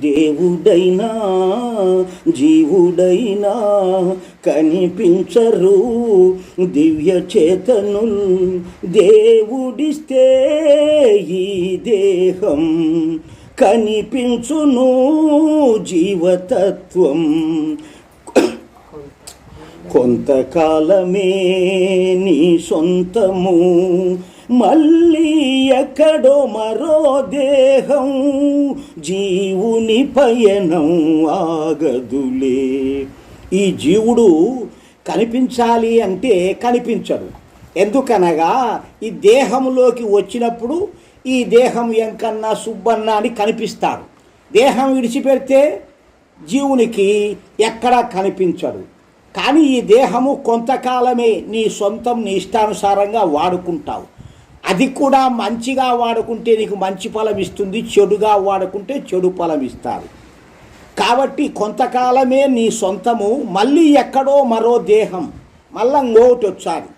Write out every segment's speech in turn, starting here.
దేవుడైనా జీవుడైనా కనిపించరు. దివ్య చేతనుల్ దేవుడిస్తే ఈ దేహం కనిపించును జీవతత్వం. కొంతకాలమే నీ సొంతము మళ్ళీ ఎక్కడో మరో దేహం జీవుని పయనం ఆగదులే. ఈ జీవుడు కనిపించాలి అంటే కనిపించడు. ఎందుకనగా ఈ దేహంలోకి వచ్చినప్పుడు ఈ దేహం ఎంకన్నా సుబ్బన్న అని కనిపిస్తారు దేహం విడిచిపెడితే జీవునికి ఎక్కడా కనిపించడు. కానీ ఈ దేహము కొంతకాలమే నీ సొంతం నీ ఇష్టానుసారంగా వాడుకుంటావు. అది కూడా మంచిగా వాడుకుంటే నీకు మంచి ఫలం ఇస్తుంది చెడుగా వాడుకుంటే చెడు ఫలం ఇస్తారు. కాబట్టి కొంతకాలమే నీ సొంతము మళ్ళీ ఎక్కడో మరో దేహం మళ్ళా ఇంకోటి వచ్చారు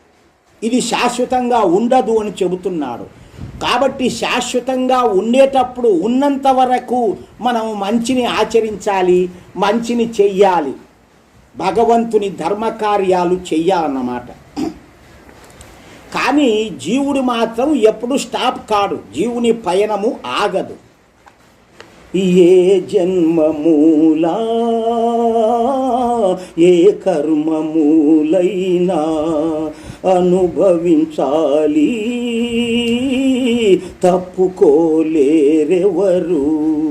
ఇది శాశ్వతంగా ఉండదు అని చెబుతున్నాడు. కాబట్టి శాశ్వతంగా ఉండేటప్పుడు ఉన్నంత వరకు మనం మంచిని ఆచరించాలి మంచిని చెయ్యాలి. భగవంతుని ధర్మకార్యాలు చెయ్యాలన్నమాట. కానీ జీవుడు మాత్రం ఎప్పుడు స్టాప్ కాడు. జీవుని పయనము ఆగదు. ఏ జన్మమూలా ఏ కర్మమూలైనా అనుభవించాలి. తప్పుకోలేరెవరు?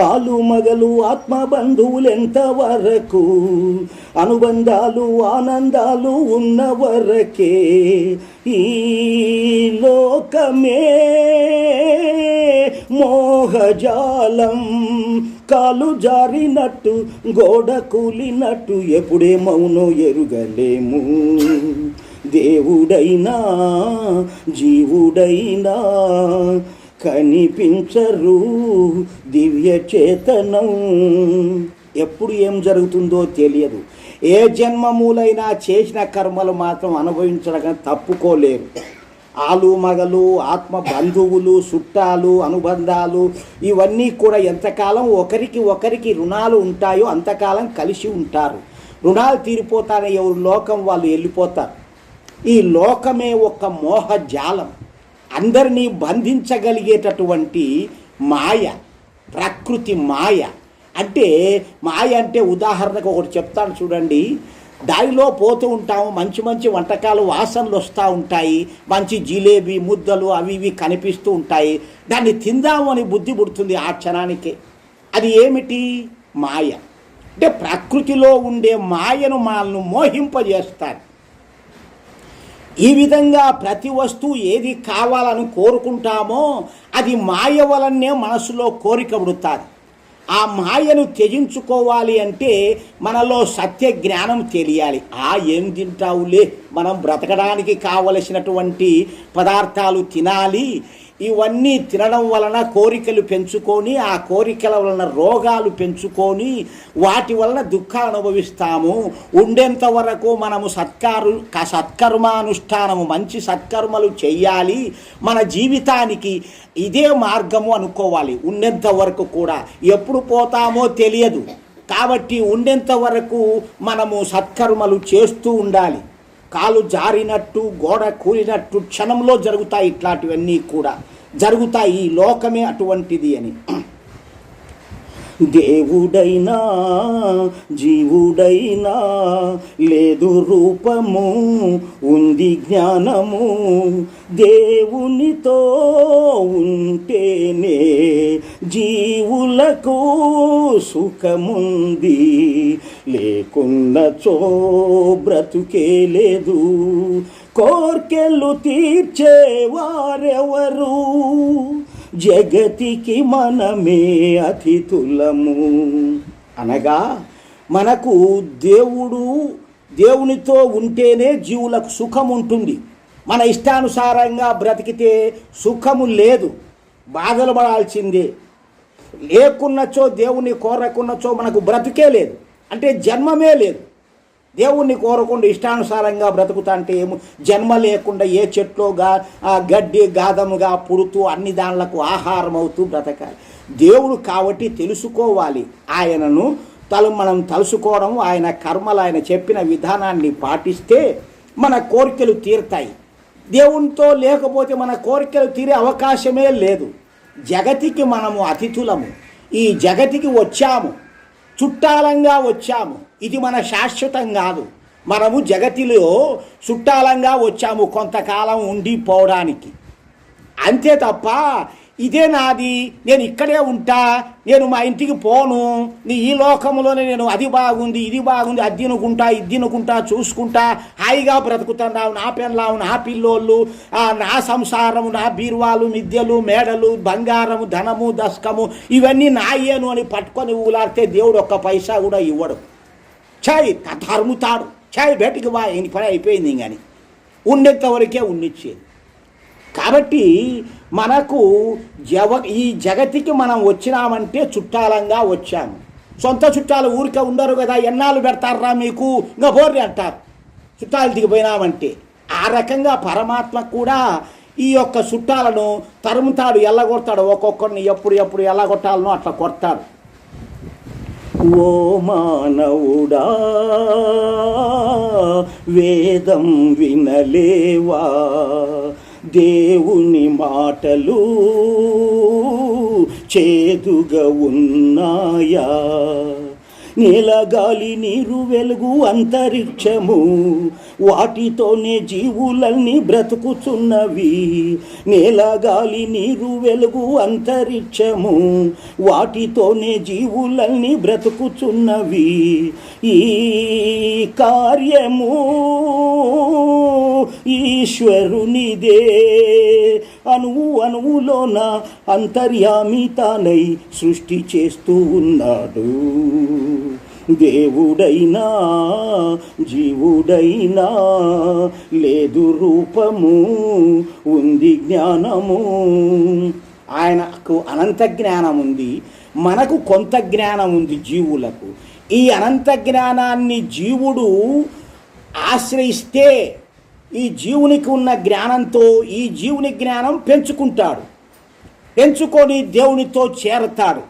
ఆలు మగలు ఆత్మ బంధువులెంత వరకు అనుబంధాలు ఆనందాలు ఉన్న వరకే ఈ లోకమే మోహజాలం. కాలు జారినట్టు గోడ కూలినట్టు ఎప్పుడే మౌనో ఎరుగలేము. దేవుడైనా జీవుడైనా కనిపించరు దివ్య చేతనం. ఎప్పుడు ఏం జరుగుతుందో తెలియదు. ఏ జన్మమూలైనా చేసిన కర్మలు మాత్రం అనుభవించడం తప్పుకోలేరు. ఆలు మగలు ఆత్మ బంధువులు చుట్టాలు అనుబంధాలు ఇవన్నీ కూడా ఎంతకాలం ఒకరికి ఒకరికి రుణాలు ఉంటాయో అంతకాలం కలిసి ఉంటారు. రుణాలు తీరిపోతానే ఎవరు? లోకం వాళ్ళు వెళ్ళిపోతారు. ఈ లోకమే ఒక మోహ జాలం అందరినీ బంధించగలిగేటటువంటి మాయ ప్రకృతి మాయ. అంటే మాయ అంటే ఉదాహరణకు ఒకటి చెప్తాను చూడండి. దారిలో పోతూ ఉంటాము మంచి మంచి వంటకాలు వాసనలు వస్తూ ఉంటాయి మంచి జిలేబీ ముద్దలు అవి ఇవి కనిపిస్తూ ఉంటాయి. దాన్ని తిందాము అని బుద్ధి పుడుతుంది ఆ క్షణానికే. అది ఏమిటి? మాయ. అంటే ప్రకృతిలో ఉండే మాయను మనల్ని మోహింపజేస్తారు ఈ విధంగా ప్రతి వస్తువు ఏది కావాలని కోరుకుంటామో అది మాయ వలనే మనసులో కోరిక పుడుతుంది. ఆ మాయను త్యజించుకోవాలి అంటే మనలో సత్య జ్ఞానం తెలియాలి. ఆ ఏం తింటావులే? మనం బ్రతకడానికి కావలసినటువంటి పదార్థాలు తినాలి. ఇవన్నీ తినడం వలన కోరికలు పెంచుకొని ఆ కోరికల వలన రోగాలు పెంచుకొని వాటి వలన దుఃఖాలు అనుభవిస్తాము. ఉండేంత వరకు మనము సత్కారు సత్కర్మానుష్ఠానము మంచి సత్కర్మలు చేయాలి మన జీవితానికి ఇదే మార్గము అనుకోవాలి. ఉండేంత వరకు కూడా ఎప్పుడు పోతామో తెలియదు. కాబట్టి ఉండేంత వరకు మనము సత్కర్మలు చేస్తూ ఉండాలి. కాలు జారినట్టు గోడ కూలినట్టు క్షణంలో జరుగుతాయి ఇట్లాంటివన్నీ కూడా. జరుగుతాయి ఈ లోకమే అటువంటిది అని. దేవుడైనా జీవుడైనా లేదు రూపము ఉంది జ్ఞానము. దేవునితో ఉంటేనే జీవులకు సుఖముంది. లేకున్నచో బ్రతుకే లేదు. కోర్కెలు తీర్చేవారెవరు జగతికి మనమే అతిథులము. అనగా మనకు దేవుడు దేవునితో ఉంటేనే జీవులకు సుఖం ఉంటుంది. మన ఇష్టానుసారంగా బ్రతికితే సుఖము లేదు. బాధలు పడాల్సిందే. లేకున్నచో దేవుని కోరకున్నచో మనకు బ్రతికే లేదు. అంటే జన్మమే లేదు. దేవుణ్ణి కోరకుండా ఇష్టానుసారంగా బ్రతుకుతా అంటే ఏమో జన్మ లేకుండా ఏ చెట్లోగా గడ్డి గాదముగా పుడుతూ అన్ని దానిలకు ఆహారం అవుతూ బ్రతకాలి. దేవుడు కాబట్టి తెలుసుకోవాలి. ఆయనను తలు మనం తలుసుకోవడం ఆయన కర్మలు ఆయన చెప్పిన విధానాన్ని పాటిస్తే మన కోరికలు తీరుతాయి. దేవునితో లేకపోతే మన కోరికలు తీరే అవకాశమే లేదు. జగతికి మనము అతిథులము. ఈ జగతికి వచ్చాము. చుట్టాలంగా వచ్చాము. ఇది మన శాశ్వతం కాదు. మనము జగతిలో చుట్టాలంగా వచ్చాము కొంతకాలం ఉండిపోవడానికి. అంతే తప్ప ఇదే నాది. నేను ఇక్కడే ఉంటా. నేను మా ఇంటికి పోను. నీ ఈ లోకంలోనే నేను అది బాగుంది ఇది బాగుంది అది తినుకుంటా ఇది తినుకుంటా చూసుకుంటా హాయిగా బ్రతుకుతున్నావు నా పెళ్ళావు నా పిల్లోళ్ళు నా సంసారము నా బీరువాలు మిద్యలు మేడలు బంగారము ధనము దశకము ఇవన్నీ నాయేను అని పట్టుకొని ఊలాడితే దేవుడు ఒక్క పైసా కూడా ఇవ్వడు. చాయ్ తరుముతాడు చాయ్ బయటికి బా ఈయన పని అయిపోయింది కానీ ఉండేంత వరకే ఉండిచ్చేది కాబట్టి మనకు జవ ఈ జగతికి మనం వచ్చినామంటే చుట్టాలంగా వచ్చాము. సొంత చుట్టాలు ఊరికే ఉండరు కదా ఎన్నాళ్ళు పెడతారా మీకు? ఇంకా బోర్రి అంటారు. చుట్టాలు దిగిపోయినామంటే. ఆ రకంగా పరమాత్మ కూడా ఈ యొక్క చుట్టాలను తరుముతాడు ఎల్లగొడతాడు. ఒక్కొక్కరిని ఎప్పుడు ఎప్పుడు ఎల్లగొట్టాలనో అట్లా కొడతాడు. ఓ మానవుడా వేదం వినలేవా? దేవుని మాటలు చేదుగా ఉన్నాయా? నేలగాలి నీరు వెలుగు అంతరిక్షము వాటితోనే జీవులన్నీ బ్రతుకుచున్నవి నేలగాలి నీరు వెలుగు అంతరిక్షము. వాటితోనే జీవులన్నీ బ్రతుకుచున్నవి ఈ కార్యము ఈశ్వరునిదే. అణువు అణువులోన అంతర్యామి తానై సృష్టి చేస్తూ ఉన్నాడు. దేవుడైనా జీవుడైనా లేదు రూపము ఉంది జ్ఞానము. ఆయనకు అనంత జ్ఞానం ఉంది మనకు కొంత జ్ఞానం ఉంది జీవులకు. ఈ అనంత జ్ఞానాన్ని జీవుడు ఆశ్రయిస్తే ఈ జీవునికి ఉన్న జ్ఞానంతో ఈ జీవుని జ్ఞానం పెంచుకుంటాడు. పెంచుకొని దేవునితో చేరతాడు.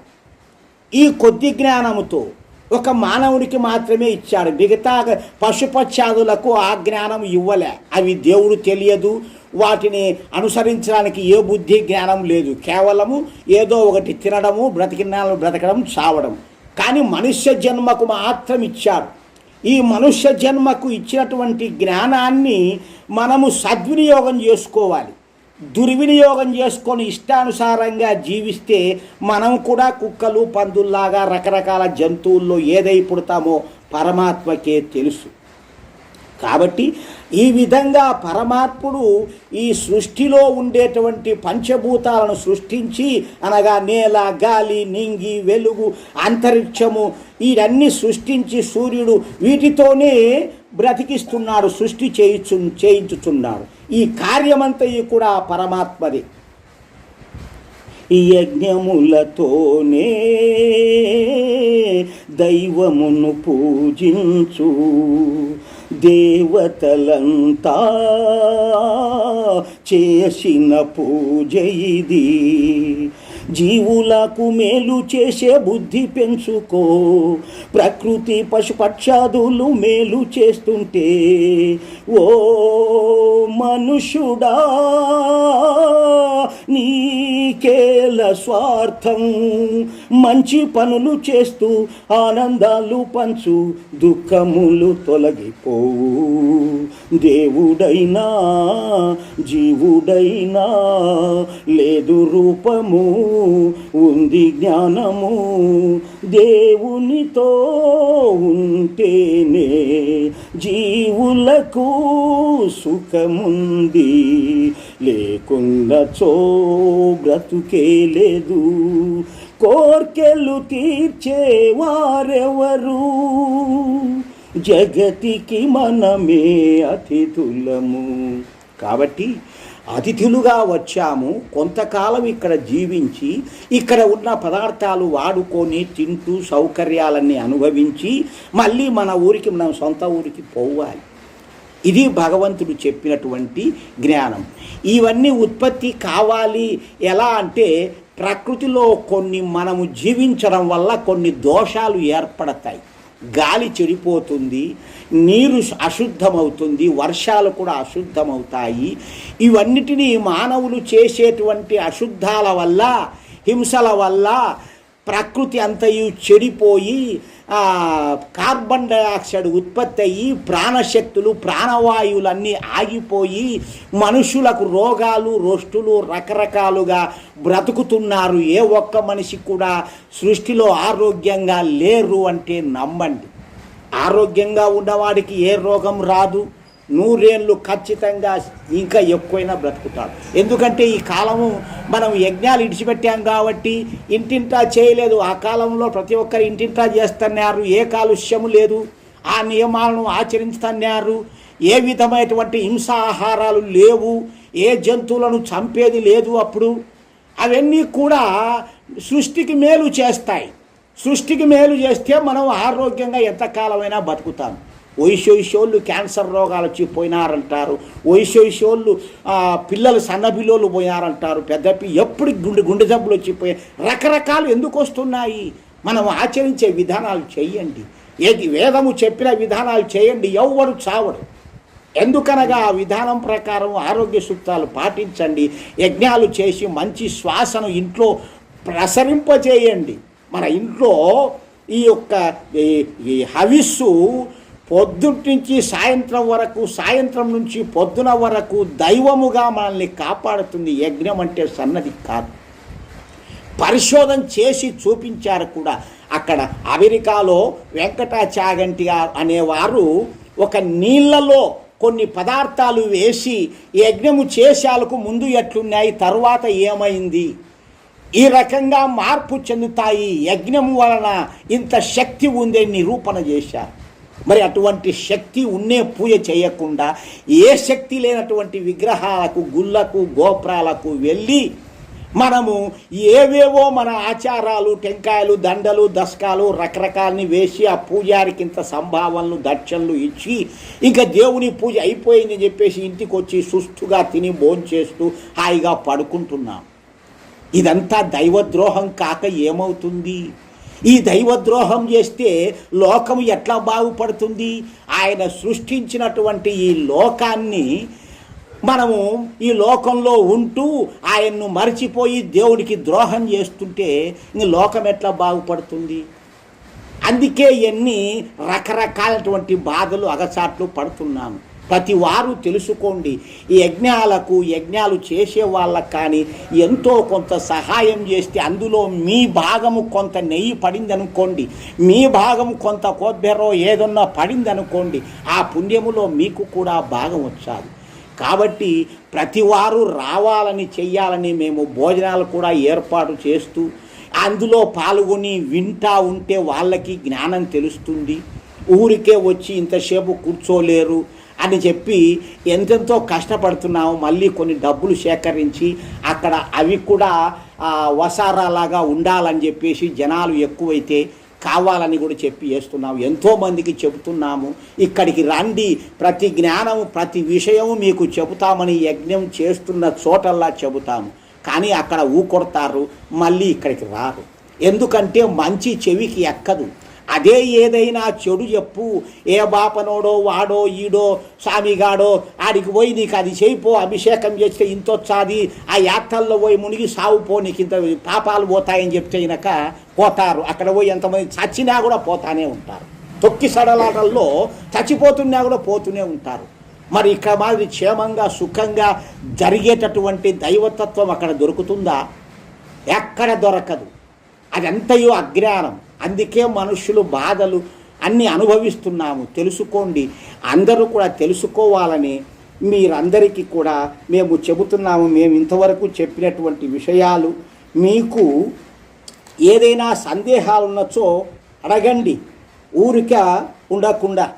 ఈ కొద్ది జ్ఞానముతో. ఒక మానవుడికి మాత్రమే ఇచ్చాడు. మిగతా పశుపక్షాదులకు ఆ జ్ఞానం ఇవ్వలే. అవి దేవుడు తెలియదు. వాటిని అనుసరించడానికి ఏ బుద్ధి జ్ఞానం లేదు. కేవలము ఏదో ఒకటి తినడము బ్రతికిన బ్రతకడం చావడం. కానీ మనుష్య జన్మకు మాత్రం ఇచ్చాడు. ఈ మనుష్య జన్మకు ఇచ్చినటువంటి జ్ఞానాన్ని మనము సద్వినియోగం చేసుకోవాలి. దుర్వినియోగం చేసుకొని ఇష్టానుసారంగా జీవిస్తే మనం కూడా కుక్కలు పందుల్లాగా రకరకాల జంతువుల్లో ఏదై పుడతామో పరమాత్మకే తెలుసు. కాబట్టి ఈ విధంగా పరమాత్ముడు ఈ సృష్టిలో ఉండేటువంటి పంచభూతాలను సృష్టించి అనగా నేల గాలి నింగి వెలుగు అంతరిక్షము ఇవన్నీ సృష్టించి సూర్యుడు వీటితోనే బ్రతికిస్తున్నాడు సృష్టి చేయించు చేయించుచున్నాడు. ఈ కార్యమంతయు కూడా పరమాత్మది. ఈ యజ్ఞములతోనే దైవమును పూజించు. దేవతలంతా చేసిన పూజ ఇది. జీవులకు మేలు చేసే బుద్ధి పెంచుకో. ప్రకృతి పశుపక్షాదులు మేలు చేస్తుంటే ఓ మనుషుడా నీకేల స్వార్థం? మంచి పనులు చేస్తూ ఆనందాలు పంచు దుఃఖములు తొలగిపో. పోవు దేవుడైనా జీవుడైనా లేదు రూపము ఉంది జ్ఞానము దేవునితో ఉంటేనే జీవులకు సుఖముంది. లేకున్నచో బ్రతుకే లేదు. కోర్కెలు తీర్చేవారెవరు? జగతికి మనమే అతిథులము. కాబట్టి అతిథులుగా వచ్చాము. కొంతకాలం ఇక్కడ జీవించి ఇక్కడ ఉన్న పదార్థాలు వాడుకొని తింటూ సౌకర్యాలన్నీ అనుభవించి మళ్ళీ మన ఊరికి మనం సొంత ఊరికి పోవాలి. ఇది భగవంతుడు చెప్పినటువంటి జ్ఞానం. ఇవన్నీ ఉత్పత్తి కావాలి. ఎలా అంటే ప్రకృతిలో కొన్ని మనము జీవించడం వల్ల కొన్ని దోషాలు ఏర్పడతాయి. గాలి చెడిపోతుంది నీరు అశుద్ధమవుతుంది వర్షాలు కూడా అశుద్ధమవుతాయి. ఇవన్నిటినీ మానవులు చేసేటువంటి అశుద్ధాల వల్ల హింసల వల్ల ప్రకృతి అంతయు చెడిపోయి కార్బన్ డయాక్సైడ్ ఉత్పత్తి అయ్యి ప్రాణశక్తులు ప్రాణవాయువులన్నీ ఆగిపోయి మనుషులకు రోగాలు రొష్టులు రకరకాలుగా బ్రతుకుతున్నారు. ఏ ఒక్క మనిషి కూడా సృష్టిలో ఆరోగ్యంగా లేరు అంటే నమ్మండి. ఆరోగ్యంగా ఉన్నవాడికి ఏ రోగం రాదు. నూరేళ్ళు ఖచ్చితంగా ఇంకా ఎక్కువైనా బ్రతుకుతాడు ఎందుకంటే ఈ కాలము మనం యజ్ఞాలు ఇడిచిపెట్టాం కాబట్టి ఇంటింటా చేయలేదు. ఆ కాలంలో ప్రతి ఒక్కరు ఇంటింటా చేస్తున్నారు. ఏ కాలుష్యము లేదు. ఆ నియమాలను ఆచరిస్తున్నారు. ఏ విధమైనటువంటి హింసాహారాలు లేవు. ఏ జంతువులను చంపేది లేదు అప్పుడు. అవన్నీ కూడా సృష్టికి మేలు చేస్తాయి. సృష్టికి మేలు చేస్తే మనం ఆరోగ్యంగా ఎంతకాలమైనా బతుకుతాం. వయసోళ్ళు క్యాన్సర్ రోగాలు వచ్చి పోయినారంటారు. వయసోళ్ళు పిల్లలు సన్నబిల్లోలు పోయారంటారు. పెద్ద ఎప్పుడు గుండె గుండె జబ్బులు వచ్చిపోయి రకరకాలు ఎందుకు వస్తున్నాయి? మనం ఆచరించే విధానాలు చేయండి. ఏది వేదము చెప్పిన విధానాలు చేయండి ఎవ్వరు చావడు. ఎందుకనగా ఆ విధానం ప్రకారం ఆరోగ్య సూత్రాలు పాటించండి. యజ్ఞాలు చేసి మంచి శ్వాసను ఇంట్లో ప్రసరింపజేయండి. మన ఇంట్లో ఈ యొక్క ఈ హవిస్సు పొద్దుటి నుంచి సాయంత్రం వరకు సాయంత్రం నుంచి పొద్దున వరకు దైవముగా మనల్ని కాపాడుతుంది యజ్ఞం అంటే సన్నది కాదు. పరిశోధన చేసి చూపించారు కూడా. అక్కడ అమెరికాలో వెంకటాచాగంటి అనేవారు ఒక నీళ్ళలో కొన్ని పదార్థాలు వేసి యజ్ఞము చేశాలకు ముందు ఎట్లున్నాయి తర్వాత ఏమైంది? ఈ రకంగా మార్పు చెందుతాయి. యజ్ఞము వలన ఇంత శక్తి ఉందని నిరూపణ చేశారు. మరి అటువంటి శక్తి ఉన్నే పూజ చేయకుండా ఏ శక్తి లేనటువంటి విగ్రహాలకు గుళ్ళకు గోపురాలకు వెళ్ళి మనము ఏవేవో మన ఆచారాలు టెంకాయలు దండలు దశకాలు రకరకాలని వేసి ఆ పూజారికి ఇంత సంభావనలు దక్షిణలు ఇచ్చి ఇంకా దేవుని పూజ అయిపోయిందని చెప్పేసి ఇంటికి వచ్చి సుస్తుగా తిని భోంచేస్తూ హాయిగా పడుకుంటున్నాం. ఇదంతా దైవద్రోహం కాక ఏమవుతుంది? ఈ దైవద్రోహం చేస్తే లోకం ఎట్లా బాగుపడుతుంది? ఆయన సృష్టించినటువంటి ఈ లోకాన్ని మనము ఈ లోకంలో ఉంటూ ఆయన్ను మర్చిపోయి దేవుడికి ద్రోహం చేస్తుంటే ఇంక లోకం ఎట్లా బాగుపడుతుంది? అందుకే ఎన్ని రకరకాలటువంటి బాధలు అగచాట్లు పడుతున్నాము ప్రతి వారు తెలుసుకోండి. ఈ యజ్ఞాలకు యజ్ఞాలు చేసే వాళ్ళకు కానీ ఎంతో కొంత సహాయం చేస్తే అందులో మీ భాగము కొంత నెయ్యి పడింది అనుకోండి మీ భాగం కొంత కొబ్బెర్రో ఏదన్నా పడింది అనుకోండి ఆ పుణ్యములో మీకు కూడా భాగం వచ్చాది. కాబట్టి ప్రతి వారు రావాలని చెయ్యాలని మేము భోజనాలు కూడా ఏర్పాటు చేస్తూ అందులో పాల్గొని వింటా ఉంటే వాళ్ళకి జ్ఞానం తెలుస్తుంది. ఊరికే వచ్చి ఇంతసేపు కూర్చోలేరు. అని చెప్పి ఎంతెంతో కష్టపడుతున్నాము మళ్ళీ కొన్ని డబ్బులు సేకరించి అక్కడ అవి కూడా వసారాలాగా ఉండాలని చెప్పేసి జనాలు ఎక్కువైతే కావాలని కూడా చెప్పి వేస్తున్నాము ఎంతోమందికి చెబుతున్నాము. ఇక్కడికి రండి. ప్రతి జ్ఞానము ప్రతి విషయము మీకు చెబుతామని యజ్ఞం చేస్తున్న చోటల్లా చెబుతాము. కానీ అక్కడ ఊకొడతారు మళ్ళీ ఇక్కడికి రారు. ఎందుకంటే మంచి చెవికి ఎక్కదు. అదే ఏదైనా చెడు చెప్పు. ఏ బాపనోడో వాడో ఈడో స్వామిగాడో ఆడికి పోయి నీకు అది చేయిపో అభిషేకం చేస్తే ఇంత వచ్చాది ఆ యాత్రల్లో పోయి మునిగి సావు పో నీకు ఇంత పాపాలు పోతాయని చెప్తే ఇనక పోతారు. అక్కడ పోయి ఎంతమంది చచ్చినా కూడా పోతానే ఉంటారు. తొక్కి సడలాటల్లో చచ్చిపోతున్నా కూడా పోతూనే ఉంటారు. మరి ఇక్కడ మాదిరి క్షేమంగా సుఖంగా జరిగేటటువంటి దైవతత్వం అక్కడ దొరుకుతుందా? ఎక్కడ దొరకదు. అదంతయో అజ్ఞానం. అందుకే మనుషులు బాధలు అన్నీ అనుభవిస్తున్నాము. తెలుసుకోండి. అందరూ కూడా తెలుసుకోవాలని మీరందరికీ కూడా మేము చెబుతున్నాము. మేము ఇంతవరకు చెప్పినటువంటి విషయాలు మీకు ఏదైనా సందేహాలు ఉన్నచో అడగండి. ఊరిక ఉండకుండా.